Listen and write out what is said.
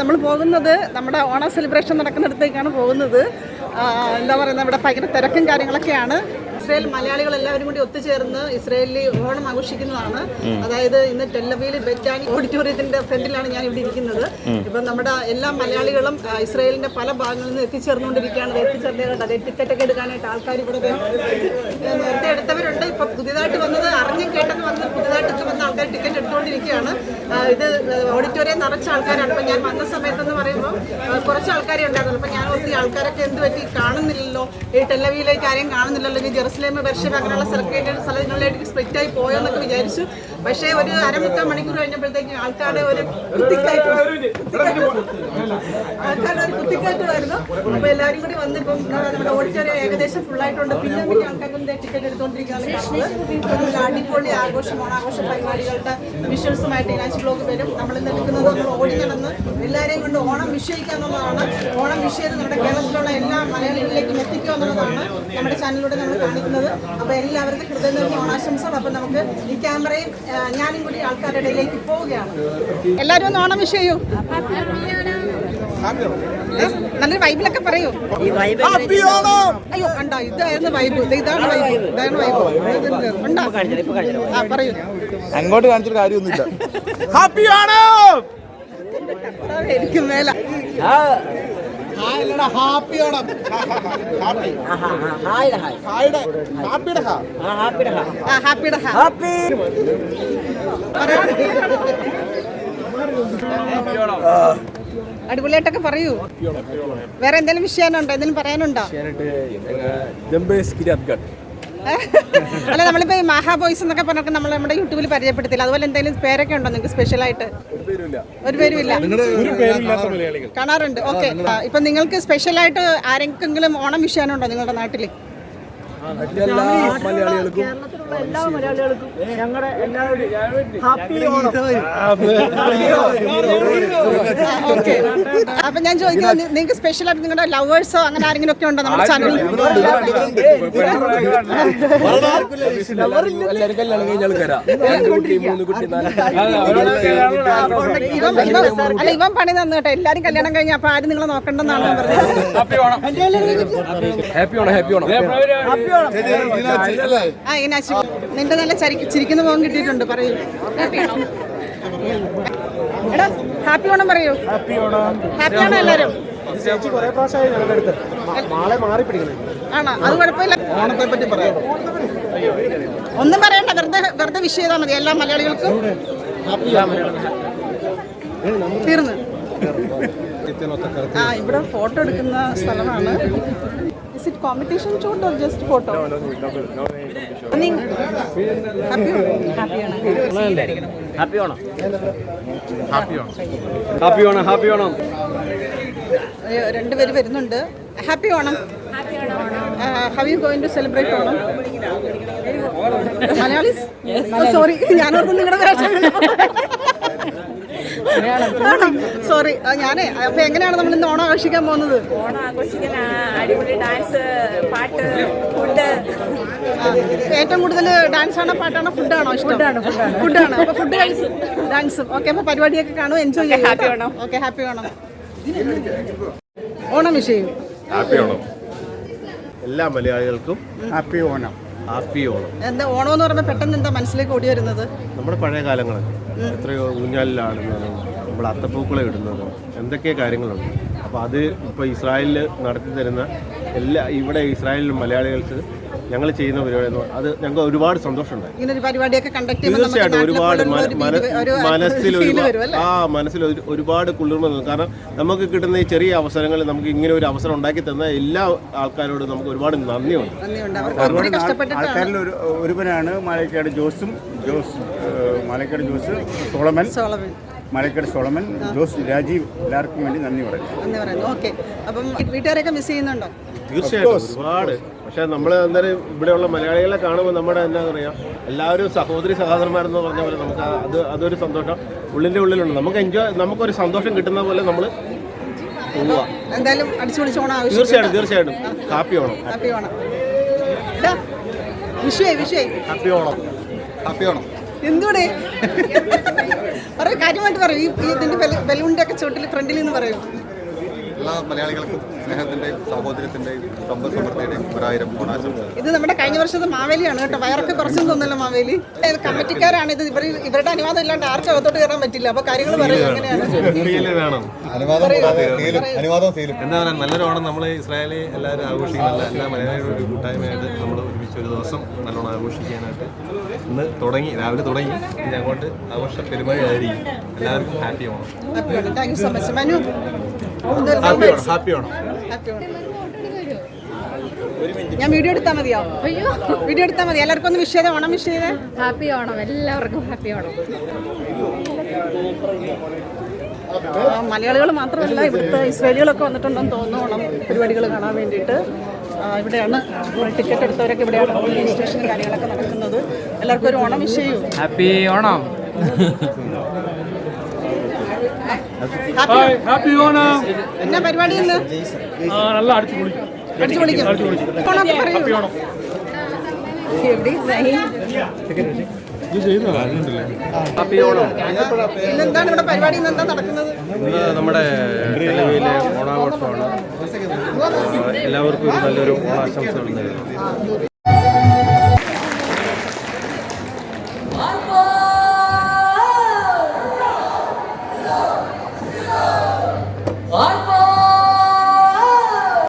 നമ്മൾ പോകുന്നത് നമ്മുടെ ഓണ സെലിബ്രേഷൻ നടക്കുന്നിടത്തേക്കാണ് പോകുന്നത്. എന്താ പറയുന്നത് ഇവിടെ ഭയങ്കര തിരക്കും കാര്യങ്ങളൊക്കെയാണ്. ഇസ്രായേൽ മലയാളികൾ എല്ലാവരും കൂടി ഒത്തുചേർന്ന് ഇസ്രായേലിൽ ഓണം ആഘോഷിക്കുന്നതാണ്. അതായത് ഇന്ന് ടെല്ലവിയിൽ ബെറ്റാനി ഓഡിറ്റോറിയത്തിന്റെ ഫ്രണ്ടിലാണ് ഞാൻ ഇവിടെ ഇരിക്കുന്നത്. ഇപ്പം നമ്മുടെ എല്ലാ മലയാളികളും ഇസ്രയേലിന്റെ പല ഭാഗങ്ങളിൽ നിന്ന് എത്തിച്ചേർന്നുകൊണ്ടിരിക്കുകയാണ്. എത്തിച്ചേർന്നത് അതെ ടിക്കറ്റ് ഒക്കെ എടുക്കാനായിട്ട് ആൾക്കാർ ഇവിടെ നേരത്തെ എടുത്തവരുണ്ട്. ഇപ്പൊ പുതിയതായിട്ട് വന്നത് അറിഞ്ഞും കേട്ടെന്ന് വന്ന് പുതിയതായിട്ട് വന്ന ആൾക്കാർ ആ, ഇത് ഓഡിറ്റോറിയം നിറച്ച ആൾക്കാരാണ്. ഇപ്പം ഞാൻ വന്ന സമയത്തെന്ന് പറയുമ്പോൾ കുറച്ച് ആൾക്കാരെ ഉണ്ടായിരുന്നു അപ്പം ഞാൻ ഒത്തിരി ആൾക്കാരൊക്കെ എന്ത് പറ്റി കാണുന്നില്ലല്ലോ. ഈ ടെല്ലവിയിലേക്ക് കാര്യം കാണുന്നില്ലല്ലോ. ഈ ജെറുസലേം ബർഷ അങ്ങനെയുള്ള സർക്കിട്ട് സ്ഥലങ്ങളിലേക്ക് സ്പ്ലിറ്റ് ആയി പോയോ എന്നൊക്കെ വിചാരിച്ചു. പക്ഷേ ഒരു അരമുക്കാൽ മണിക്കൂർ കഴിഞ്ഞപ്പോഴത്തേക്ക് ആൾക്കാരുടെ ഒരു കുത്തിക്കയറ്റം ആൾക്കാരുടെ ഒരു കുത്തിക്കയറ്റമായിരുന്നു. അപ്പൊ എല്ലാവരും കൂടി വന്നിപ്പം നമ്മുടെ ഓഡിറ്റോറിയം ഏകദേശം ഫുൾ ആയിട്ടുണ്ട്. പിന്നെ പിന്നെ ആൾക്കാർക്ക് ടിക്കറ്റ് എടുത്തുകൊണ്ടിരിക്കുകയാണ് അടിപൊളി ആഘോഷമാണ്. ആഘോഷ പരിപാടികളുടെ വിഷ്വൽസുമായിട്ട് ഇനാച്ച് ബ്ലോഗ് വരും. നമ്മൾ ഇന്ന് നിൽക്കുന്നത് നമ്മൾ ഓടി നടന്ന് എല്ലാവരെയും കൊണ്ട് ഓണം വിഷയിക്കുക എന്നുള്ളതാണ് ഓണം വിഷയത് നമ്മുടെ കേരളത്തിലുള്ള എല്ലാ മലയാളികളിലേക്കും എത്തിക്കുക എന്നുള്ളതാണ് നമ്മുടെ ചാനലിലൂടെ നമ്മൾ കാണിക്കുന്നത്. അപ്പോൾ എല്ലാവർക്കും ഹൃദയം നിറഞ്ഞ ഓണാശംസകൾ. അപ്പോൾ നമുക്ക് ഈ ക്യാമറയും ഞാനും കൂടി ആൾക്കാരുടെ ഇടയിലേക്ക് പോവുകയാണ്. എല്ലാവരും ഒന്ന് ഓണം വിഷ് ചെയ്യൂ. ഏ, നല്ലൊരു വൈബിലൊക്കെ പറയൂ. അയ്യോ കണ്ട ഇതായിരുന്നു വൈബ് ഇത് ഇതാണ് വൈബ് ഇതാണ് വൈബ് ഉണ്ടോ? ആ പറയൂ. അങ്ങോട്ട് കാണിച്ചിട്ട് കാര്യമൊന്നുമില്ല. ഹാപ്പി ആണോ ആ, എനിക്ക് മേല ഹാപ്പി ഓണം ഹാപ്പി ഹായുടെ ഹാപ്പിയുടെ ഹാ. ആ ഹാപ്പിയുടെ ഹാ. അടിപൊളിയായിട്ടൊക്കെ പറയൂ. വേറെ എന്തെങ്കിലും വിഷയാനുണ്ടോ എന്തെങ്കിലും പറയാനുണ്ടോ? അല്ല നമ്മളിപ്പോ ഈ മഹാ ബോയ്സ് എന്നൊക്കെ പറഞ്ഞൊക്കെ നമ്മൾ നമ്മുടെ യൂട്യൂബിൽ പരിചയപ്പെടുത്തില്ല. അതുപോലെ എന്തെങ്കിലും പേരൊക്കെ ഉണ്ടോ നിങ്ങൾക്ക് സ്പെഷ്യൽ ആയിട്ട്? ഒരു പേരും ഇല്ല കാണാറുണ്ട്. ഓക്കെ ഇപ്പൊ നിങ്ങൾക്ക് സ്പെഷ്യൽ ആയിട്ട് ആരെങ്കിലും ഓണം വിഷയാനുണ്ടോ നിങ്ങളുടെ നാട്ടിൽ? എല്ലാ മലയാളികൾക്കും ഞങ്ങളുടെ എല്ലാവരും ഹാപ്പി ഓണം. ഓക്കെ. അപ്പൊ ഞാൻ ചോദിക്കുന്നത് നിങ്ങൾക്ക് സ്പെഷ്യൽ ആയിട്ട് നിങ്ങളുടെ ലവേഴ്സോ അങ്ങനെ ആരെങ്കിലും ഒക്കെ ഉണ്ടോ നമ്മുടെ ചാനലിൽ എല്ലാവരും കല്യാണം കഴിഞ്ഞ ആൾക്കാരാ. രണ്ട് മൂന്ന് കുട്ടി നാല് ഇവൻ ഇവൻ അല്ല ഇവൻ പണി തന്നു കേട്ടോ. എല്ലാരും കല്യാണം കഴിഞ്ഞ അപ്പൊ ആരും നിങ്ങളെ നോക്കണ്ടെന്നാണ് ഞാൻ പറഞ്ഞത്. ഹാപ്പി ഓണം. ഹാപ്പി ഓണം. ആ ഇങ്ങനെ നിന്റെ നല്ല ചരി- ചിരിക്കുന്ന പോകാൻ കിട്ടിയിട്ടുണ്ട് പറയൂ. ഹാപ്പി ഓണം എടാ ഹാപ്പി ഓണം പറയൂ? ഹാപ്പി ഓണം എല്ലാരും? ആണോ? അത് കുഴപ്പമില്ല. ഓണത്തെ പറ്റി പറയാം. ഒന്നും പറയണ്ട വെറുതെ വെറുതെ വിഷ് ചെയ്താൽ മതി എല്ലാ മലയാളികൾക്കും. തീർന്നു. ആ ഇവിടെ ഫോട്ടോ എടുക്കുന്ന സ്ഥലമാണ്. Is it competition shoot or just photo happy Onam happy Onam happy Onam രണ്ടുപേര് വരുന്നുണ്ട്. Happy Onam. How you going to celebrate Onam? Malayalis? Sorry ഞാനോർത്ത് നിങ്ങളുടെ സോറി ഞാനേ അപ്പൊ എങ്ങനെയാണ് നമ്മൾ ഇന്ന് ഓണം ആഘോഷിക്കാൻ പോകുന്നത്? ഓണം ആഘോഷിക്കാൻ അടിപൊളി ഡാൻസ് പാട്ട് ഫുഡ്. ഏറ്റവും കൂടുതൽ ഡാൻസ് ആണോ പാട്ടാണോ ഫുഡാണോ ഇഷ്ടം? ഫുഡാണ് അപ്പൊ ഫുഡ് ഡാൻസും. ഓക്കെ അപ്പൊ പരിപാടിയൊക്കെ കാണും എൻജോയ് ചെയ്യും happy Onam. Okay happy Onam. Onam വിഷയം ഹാപ്പി ഓണം. എല്ലാ മലയാളികൾക്കും ഹാപ്പി ഓണം. ഹാപ്പി ഓണം. എന്താ ഓണം എന്ന് പറയുമ്പോൾ പെട്ടെന്ന് എന്താ മനസ്സിലേക്ക് ഓടി വരുന്നത്? നമ്മുടെ പഴയ കാലങ്ങളൊക്കെ. എത്രയോ ഊഞ്ഞാലിലാടുന്നതും നമ്മൾ അത്തപ്പൂക്കളെ ഇടുന്നതും. എന്തൊക്കെ കാര്യങ്ങളുണ്ട്? അപ്പോൾ അത് ഇപ്പോൾ ഇസ്രായേലിൽ നടത്തി തരുന്ന എല്ലാ ഇവിടെ ഇസ്രായേലിലും മലയാളികൾക്ക് ഞങ്ങൾ ചെയ്യുന്ന പരിപാടി അത് ഞങ്ങൾക്ക് ഒരുപാട് സന്തോഷമുണ്ടായി ഇങ്ങനൊരു പരിപാടിയൊക്കെ കണ്ടക്ട് തീർച്ചയായിട്ടും ഒരുപാട് മനസ്സിൽ ആ മനസ്സിൽ ഒരു- ഒരുപാട് കുളിർമ കാരണം നമുക്ക് കിട്ടുന്ന ഈ ചെറിയ അവസരങ്ങളിൽ നമുക്ക് ഇങ്ങനെ ഒരു അവസരം ഉണ്ടാക്കി തന്ന എല്ലാ ആൾക്കാരോടും നമുക്ക് ഒരുപാട് നന്ദിയുണ്ട്. ആൾക്കാരിൽ ഒരു ഒരുവനാണ് മാലക്കാട് ജോസും ജോസ് മാലക്കാട് ജോസ് സോളമൻ. സോളമൻ. മാലക്കാട് സോളമൻ ജോസ് രാജീവ് എല്ലാവർക്കും വേണ്ടി നന്ദി പറയുന്നു. എന്ന് പറയുന്നു. ഓക്കെ. അപ്പം വീട്ടുകാരെയൊക്കെ മിസ് ചെയ്യുന്നുണ്ടോ? തീർച്ചയായിട്ടും. ഒരുപാട്. പക്ഷെ നമ്മൾ അന്നേരം ഇവിടെയുള്ള മലയാളികളെ കാണുമ്പോൾ നമ്മുടെ എന്താ പറയുക എല്ലാവരും സഹോദരി സഹോദരന്മാരെന്ന് പറഞ്ഞ പോലെ നമുക്ക് അത് അതൊരു സന്തോഷം. ഉള്ളിന്റെ ഉള്ളിലുണ്ട്. നമുക്ക് എൻജോയ് നമുക്കൊരു സന്തോഷം കിട്ടുന്ന പോലെ നമ്മൾ പോവുക. എന്തായാലും ഓണം ആവശ്യം തീർച്ചയായിട്ടും തീർച്ചയായിട്ടും. Happy Onam. Happy Onam. Happy Onam. Happy Onam. എന്തുകൂടെ കാര്യമായിട്ട് പറയൂ. ഈ ഇതിന്റെ ബല- ബലൂണിന്റെ ഒക്കെ ചോട്ടിൽ ഫ്രണ്ടിൽ നിന്ന് പറയൂ. എല്ലാ മലയാളികൾക്കും സ്നേഹത്തിന്റെയും സഹോദരത്തിന്റെയും സമ്പദ് സമൃദ്ധിയുടെയും ഒരായിരം ഓണാശംസകൾ ഇത് നമ്മുടെ കഴിഞ്ഞ വർഷത്തെ മാവേലിയാണ് കേട്ടോ. വയറൊക്കെ കുറച്ചൊന്നും തോന്നല്ലോ മാവേലി. കമ്മിറ്റിക്കാരാണ് ഇത്. ഇവർ ഇവരുടെ അനുവാദം ഇല്ലാണ്ട് ആർക്കും അകത്തോട്ട് കയറാൻ പറ്റില്ല. അപ്പൊ കാര്യങ്ങൾ പറയും എങ്ങനെയാണ്? ഫീൽ വേണം. അനുവാദം കൂടാതെ സീലും അനുവാദം സീലും. എന്താ പറയുക നല്ലൊരു ഓണം നമ്മൾ ഇസ്രായേലി എല്ലാവരും ആഘോഷിക്കുന്നില്ല എല്ലാ മലയാളികളുടെ ഒരു കൂട്ടായ്മയായിട്ട് നമ്മൾ ഒരുമിച്ച് ഒരു ദിവസം നല്ലോണം ആഘോഷിക്കാനായിട്ട് ഇന്ന് തുടങ്ങി രാവിലെ തുടങ്ങി. ഇനി അങ്ങോട്ട് ആഘോഷ പെരുമഴയായിരിക്കും. എല്ലാവർക്കും happy Onam. Thank you so much Manu. Happy Onam happy Onam happy ഞാൻ വീഡിയോ എടുത്താൽ മതിയോ അയ്യോ. വീഡിയോ എടുത്താൽ മതി. എല്ലാവർക്കും ഒന്ന് വിഷ് ചെയ്തേ ഓണം വിഷ് ചെയ്തേ. ഹാപ്പി ഓണം എല്ലാവർക്കും ഹാപ്പി ഓണം മലയാളികൾ മാത്രമല്ല ഇവിടുത്തെ ഇസ്രായേലികളൊക്കെ വന്നിട്ടുണ്ടെന്ന് തോന്നുന്നു ഓണം പരിപാടികൾ കാണാൻ വേണ്ടിയിട്ട്. ഇവിടെയാണ് ടിക്കറ്റ് എടുത്തവരൊക്കെ ഇവിടെയാണ് രജിസ്ട്രേഷനും കാര്യങ്ങളൊക്കെ നടക്കുന്നത്. എല്ലാവർക്കും ഒരു ഓണം വിഷ് ചെയ്യൂ. Happy Onam. Happy happy Onam എന്നാ പരിപാടി ഇന്ന്? നല്ല അടിച്ചു പൊളിക്കും. പൊളിക്കും. ഹാപ്പി ഓണം നമ്മുടെ തെലവിയിലെ ഓണാഘോഷമാണ്. എല്ലാവർക്കും ഒരു നല്ലൊരു ഓണാശംസകൾ നേരുന്നു.